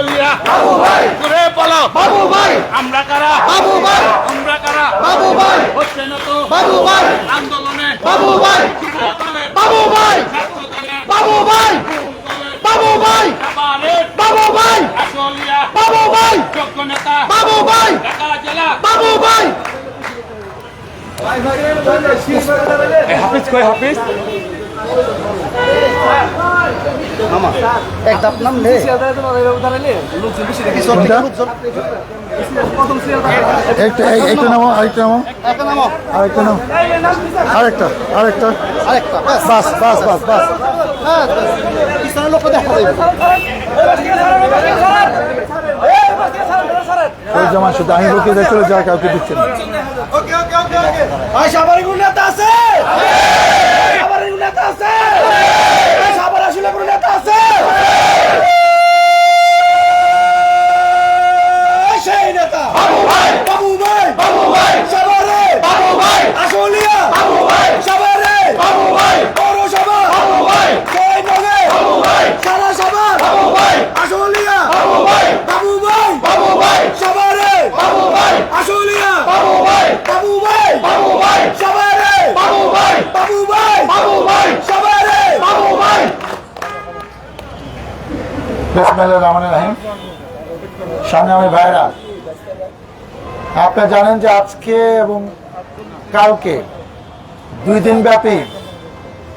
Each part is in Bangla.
আশুলিয়া বাবু ভাই ঘুরে বলো বাবু ভাই আমরা কারা বাবু ভাই আমরা কারা বাবু ভাই হচ্ছে না তো বাবু ভাই আন্দোলনে বাবু ভাই বাবু ভাই বাবু ভাই বাবু ভাই বাবু ভাই বাবু ভাই বাবু ভাই বাবু ভাই হাফিজ কই হাফিজ এক নাম নে। একটা এই- নামো আরেকটা নামো। একটা নামো। আরেকটা নামো। আরেকটা আরেকটা। আরেকটা ব্যাস। বাস বাস বাস বাস। পিছনের লোক দেখা যাবে। শুধু আমি লোকে চলে যায় কাউকে দিচ্ছে না। সাবারি কোন নেতা আছে। আছে সাবার আসলে কোন নেতা আছে সেই নেতা বাবু ভাই বাবু ভাই বাবু ভাই সাবারে বাবু ভাই আশুলিয়া বাবু ভাই সাবারে বাবু ভাই পৌরসভা বাবু ভাই জয়নগরে বাবু ভাই সারা সাভার বাবু ভাই আশুলিয়া বাবু ভাই বাবু ভাই বাবু ভাই সাবারে বাবু ভাই আশুলিয়া বাবু ভাই বাবু ভাই বাবু ভাই সাবারে বাবু ভাই বাবু ভাই বাবু ভাই সাবারে বাবু ভাই ভাইরা, আপনারা জানেন যে আজকে এবং কালকে দুই দিন ব্যাপী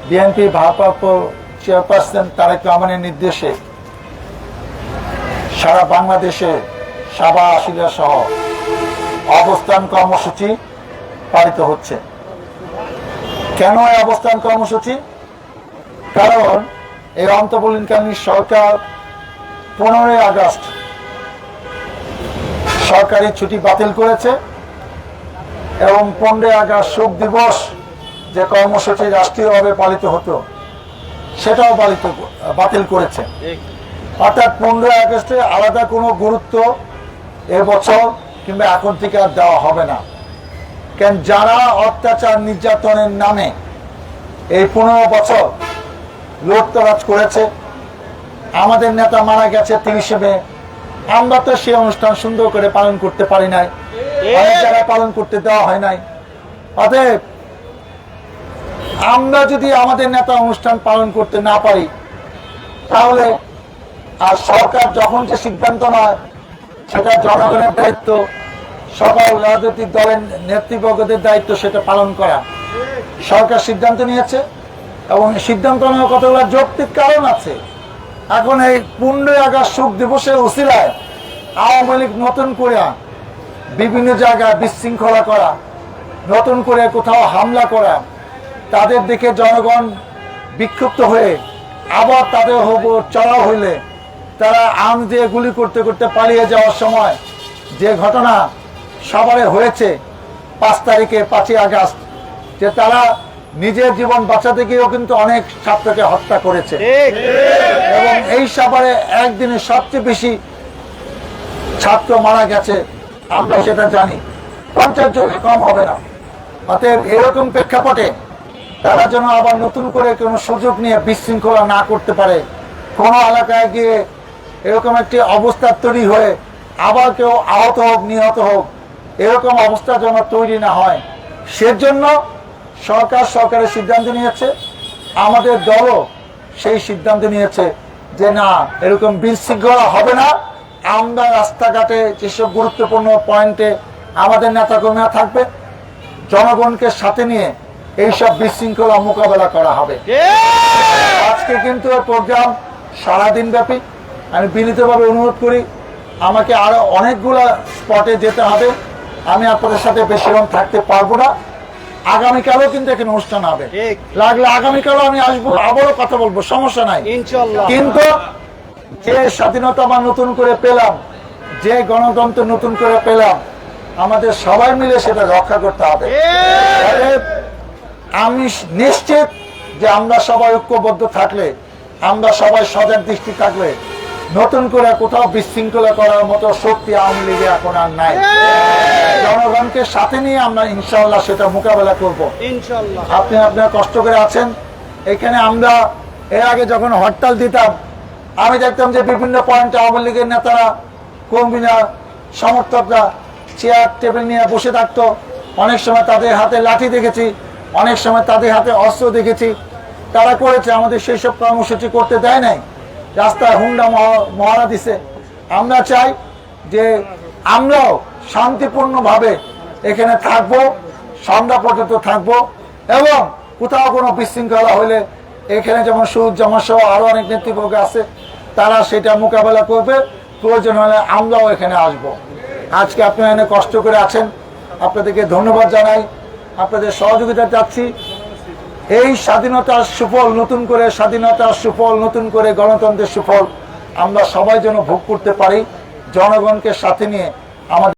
বিএনপি ভারপ্রাপ্ত চেয়ারপারসন তারেক রহমানের নির্দেশে সারা বাংলাদেশে সাবা আশিলা সহ অবস্থান কর্মসূচি পালিত হচ্ছে। কেন এই অবস্থান কর্মসূচি? কারণ এই অন্তর্বর্তীকালীন সরকার পনেরোই আগস্ট। সরকারি ছুটি বাতিল করেছে এবং পনেরোই আগস্ট শোক দিবস যে কর্মসূচি রাষ্ট্রীয়ভাবে পালিত হতো, সেটাও পালিত বাতিল করেছে। অর্থাৎ পনেরোই আগস্টে আলাদা কোনো গুরুত্ব এবছর কিংবা এখন থেকে আর দেওয়া হবে না। কেন যারা অত্যাচার নির্যাতনের নামে এই পনেরো বছর লোকতরাজ করেছে আমাদের নেতা মারা গেছে তিরিশে মে। আমরা তো সেই অনুষ্ঠান সুন্দর করে পালন করতে পারি নাই। অনেক জায়গায় পালন করতে দেওয়া হয় নাই। অতএব আমরা যদি আমাদের নেতা অনুষ্ঠান পালন করতে না পারি তাহলে আর সরকার যখন যে সিদ্ধান্ত নয় সেটা জনগণের দায়িত্ব সকল রাজনৈতিক দলের নেতৃবর্গদের দায়িত্ব সেটা পালন করা। সরকার সিদ্ধান্ত নিয়েছে এবং সিদ্ধান্ত নেওয়ার কতগুলো যৌক্তিক কারণ আছে এখন এই পনেরোই আগস্ট শোক দিবসের উসিলায় আওয়ামী লীগ নতুন করে বিভিন্ন জায়গায় বিশৃঙ্খলা করা, নতুন করে কোথাও হামলা করা, তাদের দিকে জনগণ বিক্ষুব্ধ হয়ে আবার তাদের উপর চড়াও হইলে তারা আম দিয়ে গুলি করতে করতে পালিয়ে যাওয়ার সময় যে ঘটনা সবারে হয়েছে পাঁচ তারিখে পাঁচই আগস্ট, যে তারা নিজের জীবন বাঁচাতে গিয়েও কিন্তু অনেক ছাত্রকে হত্যা করেছে। এবং এই সাভারে একদিনে সবচেয়ে বেশি ছাত্র মারা গেছে আমরা সেটা জানি। পঞ্চাশ জন কম হবে না। অতএব এরকম প্রেক্ষাপটে তারা যেন আবার নতুন করে কোনো সুযোগ নিয়ে বিশৃঙ্খলা না করতে পারে। কোনো এলাকায় গিয়ে এরকম একটি অবস্থা তৈরি হয়ে আবার কেউ আহত হোক নিহত হোক এরকম অবস্থা যেন তৈরি না হয়। সেজন্য সরকার সরকারের সিদ্ধান্ত নিয়েছে আমাদের দলও সেই সিদ্ধান্ত নিয়েছে যে না এরকম বিশৃঙ্খলা হবে না। আমরা রাস্তাঘাটে যেসব গুরুত্বপূর্ণ পয়েন্টে আমাদের নেতাকর্মীরা থাকবে জনগণকে সাথে নিয়ে এইসব বিশৃঙ্খলা মোকাবেলা করা হবে। আজকে কিন্তু প্রোগ্রাম সারাদিন ব্যাপী। আমি বিনীতভাবে অনুরোধ করি আমাকে আরও অনেকগুলো স্পটে যেতে হবে। আমি আপনাদের সাথে বেশিক্ষণ থাকতে পারব না। আগামীকালও কিন্তু এখানে অনুষ্ঠান হবে। লাগলে আগামীকালও আমি আসব আবারও কথা বলব সমস্যা নাই। কিন্তু যে স্বাধীনতা আমরা নতুন করে পেলাম যে গণতন্ত্র নতুন করে পেলাম আমাদের সবাই মিলে সেটা রক্ষা করতে হবে। আমি নিশ্চিত যে আমরা সবাই ঐক্যবদ্ধ থাকলে আমরা সবাই সজাগ দৃষ্টি থাকলে নতুন করে কোথাও বিশৃঙ্খলা করার মতো শক্তি আওয়ামী লীগে এখন আর নাই। জনগণকে সাথে নিয়ে আমরা ইনশাল্লাহ সেটা মোকাবেলা করব। আপনি আপনার কষ্ট করে আছেন। এখানে আমরা এর আগে যখন হরতাল দিতাম আমি দেখতাম যে বিভিন্ন পয়েন্টে আওয়ামী লীগের নেতারা কর্মীরা সমর্থকরা চেয়ার টেবিল নিয়ে বসে থাকতো। অনেক সময় তাদের হাতে লাঠি দেখেছি অনেক সময় তাদের হাতে অস্ত্র দেখেছি। তারা করেছে আমাদের সেই সব কর্মসূচি করতে দেয় নাই। রাস্তায় হুন্ডা মহা- মহড়া দিছে। আমরা চাই যে আমরাও শান্তিপূর্ণভাবে এখানে থাকব সন্ধ্যা পর্যন্ত থাকব, এবং কোথাও কোনো বিশৃঙ্খলা হলে এখানে যেমন সুদ জমা সহ আরও অনেক নেতৃবর্গ আছে, তারা সেটা মোকাবেলা করবে। প্রয়োজন হলে আমরাও এখানে আসব। আজকে আপনারা এখানে কষ্ট করে আছেন। আপনাদেরকে ধন্যবাদ জানাই। আপনাদের সহযোগিতা চাচ্ছি। এই স্বাধীনতার সুফল নতুন করে, স্বাধীনতার সুফল নতুন করে, গণতন্ত্রের সুফল আমরা সবাই যেন ভোগ করতে পারি, জনগণকে সাথে নিয়ে আমাদের